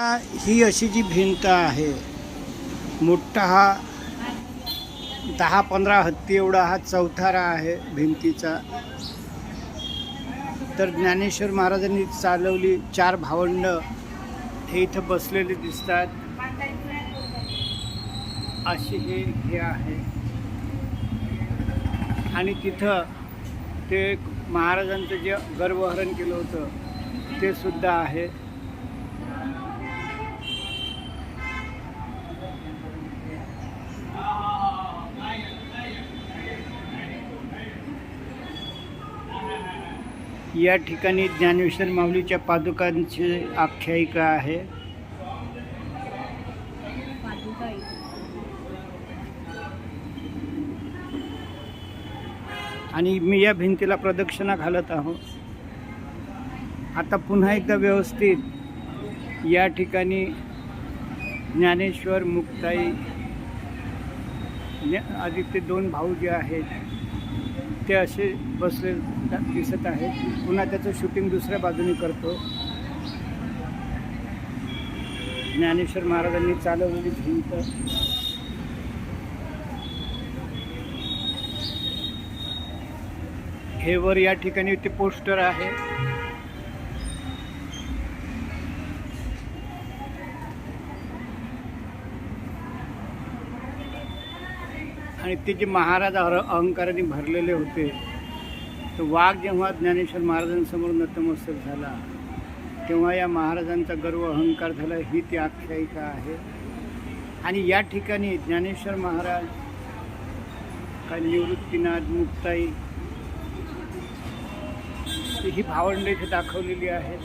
ही अशी जी भिंत आहे मोठा हा दहा पंधरा हत्ती एवढा हा चौथारा आहे भिंतीचा. तर ज्ञानेश्वर महाराजांनी चालवली चार भावंड हे इथं बसलेले दिसतात. अशी हे हे आहे. आणि तिथं ते महाराजांचं जे गर्भहरण केलं होतं ते सुद्धा आहे. या ठिकाणी ज्ञानेश्वर माऊलीच्या पादुकांची आख्यायिका आहे. आणि मी या भिंतीला प्रदक्षिणा घालत आहो. आता पुन्हा एकदा व्यवस्थित या ठिकाणी ज्ञानेश्वर मुक्ताई ज्ञ- आदित्य दोन भाऊ जे आहेत ते असे बसले दिसत आहेत पुन्हा त्याचं शूटिंग दुसऱ्या बाजूने करतो. ज्ञानेश्वर महाराजांनी चालवलेली भिंत. हे वर या ठिकाणी ते पोस्टर आहे. आणि ते जे महाराज अहंकाराने भरलेले होते तर वाघ जेव्हा ज्ञानेश्वर महाराजांसमोर नतमस्तक झाला तेव्हा या महाराजांचा गर्व अहंकार झाला ही ती आख्यायिका आहे. आणि या ठिकाणी ज्ञानेश्वर महाराज काय निवृत्तीनाथ मुक्ताई ही भावंड इथे दाखवलेली आहेत.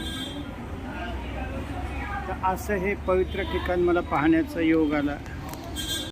तर असं हे पवित्र ठिकाण मला पाहण्याचा योग आला.